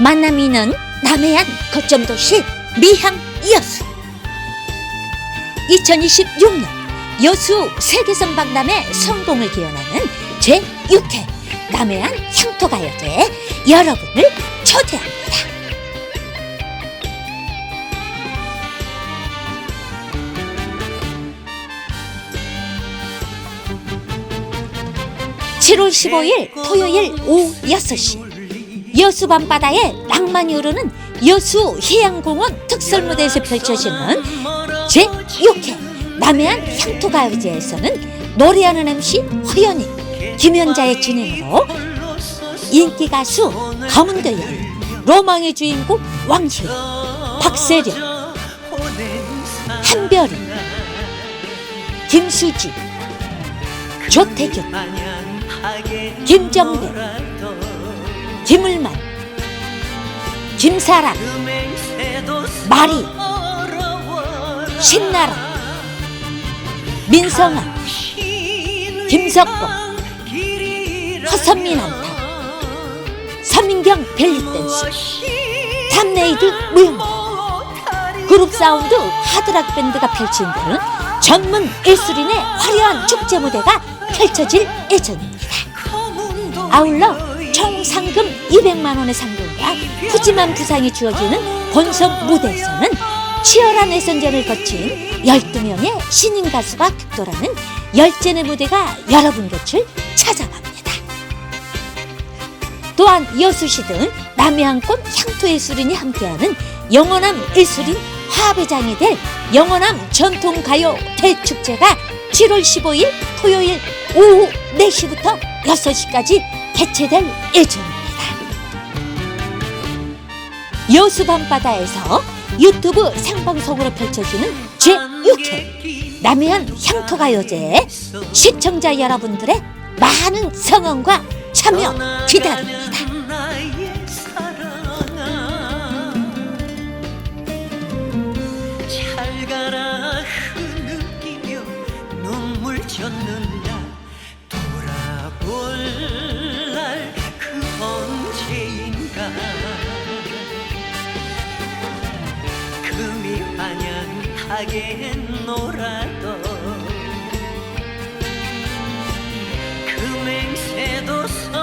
만남이는 남해안 거점도시 미향 여수 2026년 여수 세계선 박람회 성공을 기원하는 제6회 남해안 향토가요제에 여러분을 초대합니다. (7월 15일) 토요일 오후 (6시) 여수 밤바다에 낭만이 흐르는 여수 해양공원 특설무대에서 펼쳐지는 제6회 남해안 향토가요제에서는 노래하는 MC 허연이 김연자의 진행으로 인기 가수 검은도연 로망의 주인공 왕희 박세령 한별이 김수지 조태균 김정배 김을만. 김사랑. 마리 신나라. 민성아. 김석봉. 허선민 안타 서민경 벨리댄스. 탐네이드 무용단 그룹 사운드 하드락 밴드가 펼친다는 전문 예술인의 화려한 축제 무대가 펼쳐질 예정입니다. 아울러 총 상금 200만 원의 상금과 푸짐한 부상이 주어지는 본선 무대에서는 치열한 예선전을 거친 12명의 신인 가수가 득돌하는 열전의 무대가 여러분 곁을 찾아갑니다. 또한 여수시 등 남해안권 향토예술인이 함께하는 영원함 예술인 화배장이 될 영원함 전통가요 대축제가 7월 15일 토요일 오후 4시부터 6시까지 개최될 예정입니다. 여수 밤바다에서 유튜브 생방송으로 펼쳐지는 제6회 남해안 향토가 요제에 시청자 여러분들의 많은 성원과 참여 기다립니다. 잘 가라 흐느끼며 눈물 젖는다 환영하게 놀아도 그 맹세도 서